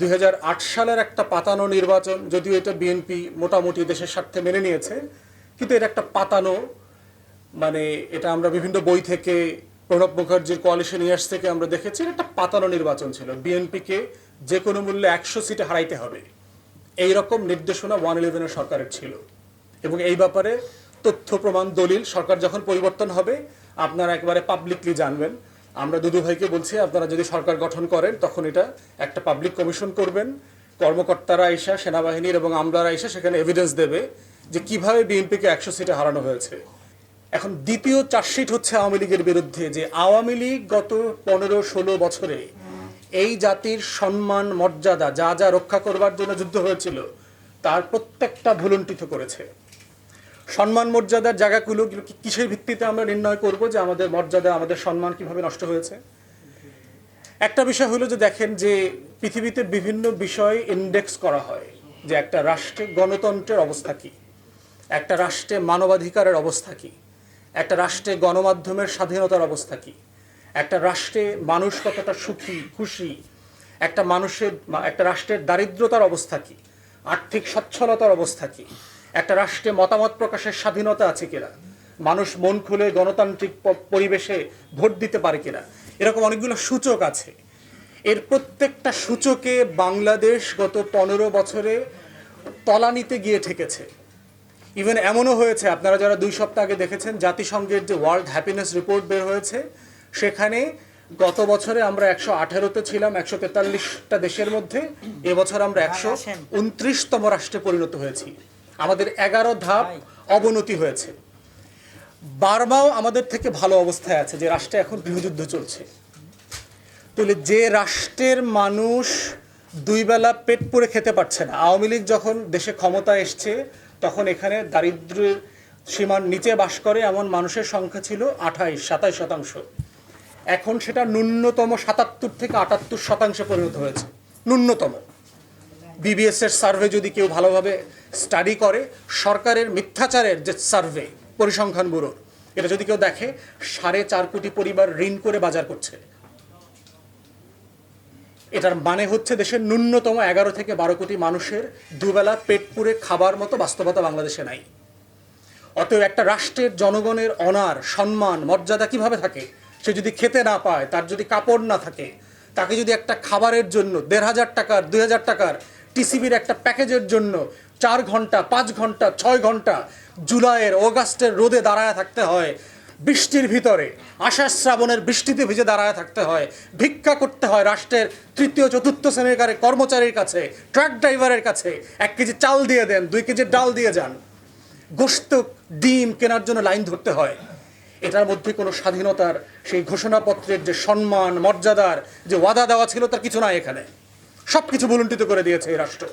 দুই হাজার আট সালের একটা পাতানো নির্বাচন, যদিও এটা বিএনপি মোটামুটি দেশের স্বার্থে মেনে নিয়েছে, কিন্তু এটা একটা পাতানো মানে এটা আমরা বিভিন্ন বই থেকে, প্রণব মুখার্জির কোয়ালিশন ইয়ার্স থেকে আমরা দেখেছি একটা পাতানো নির্বাচন ছিল। বিএনপিকে যে কোনো মূল্যে একশো সিটে হারাইতে হবে। এই রকম নির্দেশনা ওয়ান ইলেভেনের সরকারের ছিল। এবং এই ব্যাপারে তথ্য, প্রমাণ, দলিল সরকার যখন পরিবর্তন হবে, আপনারা একবারে পাবলিকলি জানবেন। আমরা দুদু ভাইকে বলছি, আপনারা যদি সরকার গঠন করেন, তখন এটা একটা পাবলিক কমিশন করবেন। কর্মকর্তারা এসে, সেনাবাহিনীর এবং আমলারা এসে সেখানে এভিডেন্স দেবে যে কীভাবে বিএনপিকে একশো সিটে হারানো হয়েছে। এখন দ্বিতীয় চার্জশিট হচ্ছে আওয়ামী লীগের বিরুদ্ধে, যে আওয়ামী লীগ গত পনেরো, ষোলো বছরে এই জাতির সম্মান, মর্যাদা, যা যা রক্ষা করবার জন্য যুদ্ধ হয়েছিল, তার প্রত্যেকটা ভুলুণ্ঠিত করেছে। সম্মান, মর্যাদার জায়গাগুলো কিসের ভিত্তিতে আমরা নির্ণয় করব যে আমাদের মর্যাদা, আমাদের সম্মান কীভাবে নষ্ট হয়েছে? একটা বিষয় হলো যে দেখেন যে পৃথিবীতে বিভিন্ন বিষয় ইন্ডেক্স করা হয় যে একটা রাষ্ট্রে গণতন্ত্রের অবস্থা কি, একটা রাষ্ট্রে মানবাধিকারের অবস্থা কি, একটা রাষ্ট্রে গণমাধ্যমের স্বাধীনতার অবস্থা কি, একটা রাষ্ট্রে মানুষ কতটা সুখী, খুশি, একটা মানুষের, একটা রাষ্ট্রের দারিদ্রতার অবস্থা কি, আর্থিক সচ্ছলতার অবস্থা কি একটা রাষ্ট্রে মতামত প্রকাশের স্বাধীনতা আছে কিনা? মানুষ মন খুলে গণতান্ত্রিক পরিবেশে ভোট দিতে পারে কিনা? এরকম অনেকগুলো সূচক আছে। এর প্রত্যেকটা সূচকে বাংলাদেশ গত পনেরো বছরে তলানিতে গিয়ে ঠেকেছে। ইভেন এমনও হয়েছে আপনারা যারা দুই সপ্তাহ আগে দেখেছেন জাতিসংঘের যে ওয়ার্ল্ড হ্যাপিনেস রিপোর্ট বের হয়েছে সেখানে গত বছরে আমরা একশো আঠেরোতে ছিলাম একশো তেতাল্লিশটা দেশের মধ্যে এবছর আমরা একশো উনত্রিশতম রাষ্ট্রে পরিণত হয়েছি। আমাদের এগারো ধাপ অবনতি হয়েছে। বার্মাও আমাদের থেকে ভালো অবস্থায় আছে, যে রাষ্ট্রে এখন গৃহযুদ্ধ চলছে। তাহলে যে রাষ্ট্রের মানুষ দুই বেলা পেট পুড়ে খেতে পারছে না, আওয়ামী লীগ যখন দেশে ক্ষমতা এসছে, তখন এখানে দারিদ্র্যের সীমার নিচে বাস করে এমন মানুষের সংখ্যা ছিল আঠাইশ, সাতাইশ শতাংশ। এখন সেটা ন্যূনতম সাতাত্তর থেকে আটাত্তর শতাংশে পরিণত হয়েছে, ন্যূনতম। বিবিএস এর সার্ভে যদি কেউ ভালোভাবে স্টাডি করে, সরকারের মিথ্যাচারের যে সার্ভে, পরিসংখ্যান ব্যুরোর এটা যদি কেউ দেখে, সাড়ে চার কোটি পরিবার ঋণ করে বাজার করছে। এটার মানে হচ্ছে দেশের ন্যূনতম এগারো থেকে বারো কোটি মানুষের দুবেলা পেট পুড়ে খাবার মতো বাস্তবতা বাংলাদেশে নাই। অতএব একটা রাষ্ট্রের জনগণের অনার, সম্মান, মর্যাদা কীভাবে থাকে, সে যদি খেতে না পায়, তার যদি কাপড় না থাকে, তাকে যদি একটা খাবারের জন্য দেড় হাজার টাকার, দুই হাজার টাকার টিসিবির একটা প্যাকেজের জন্য চার ঘণ্টা, পাঁচ ঘণ্টা, ছয় ঘণ্টা জুলাইয়ের, অগাস্টের রোদে দাঁড়ায় থাকতে হয় বৃষ্টির ভিতরে। আষাঢ় শ্রাবণের বৃষ্টিতে ভিজে দাঁড়ায় থাকতে হয়। ভিক্ষা করতে হয় রাষ্ট্রের তৃতীয়, চতুর্থ শ্রেণীকারে কর্মচারীর কাছে, ট্রাক ড্রাইভারের কাছে। এক কেজি চাল দিয়ে দেন, দুই কেজি ডাল দিয়ে যান। গোস্ত ডিম কেনার জন্য লাইন ধরতে হয়। এটার মধ্যে কোনো স্বাধীনতার সেই ঘোষণাপত্রের যে সম্মান, মর্যাদার যে ওয়াদা দেওয়া ছিল, তার কিছু নাই এখানে। সব কিছু ভুলুণ্ঠিত করে দিয়েছে এই রাষ্ট্র।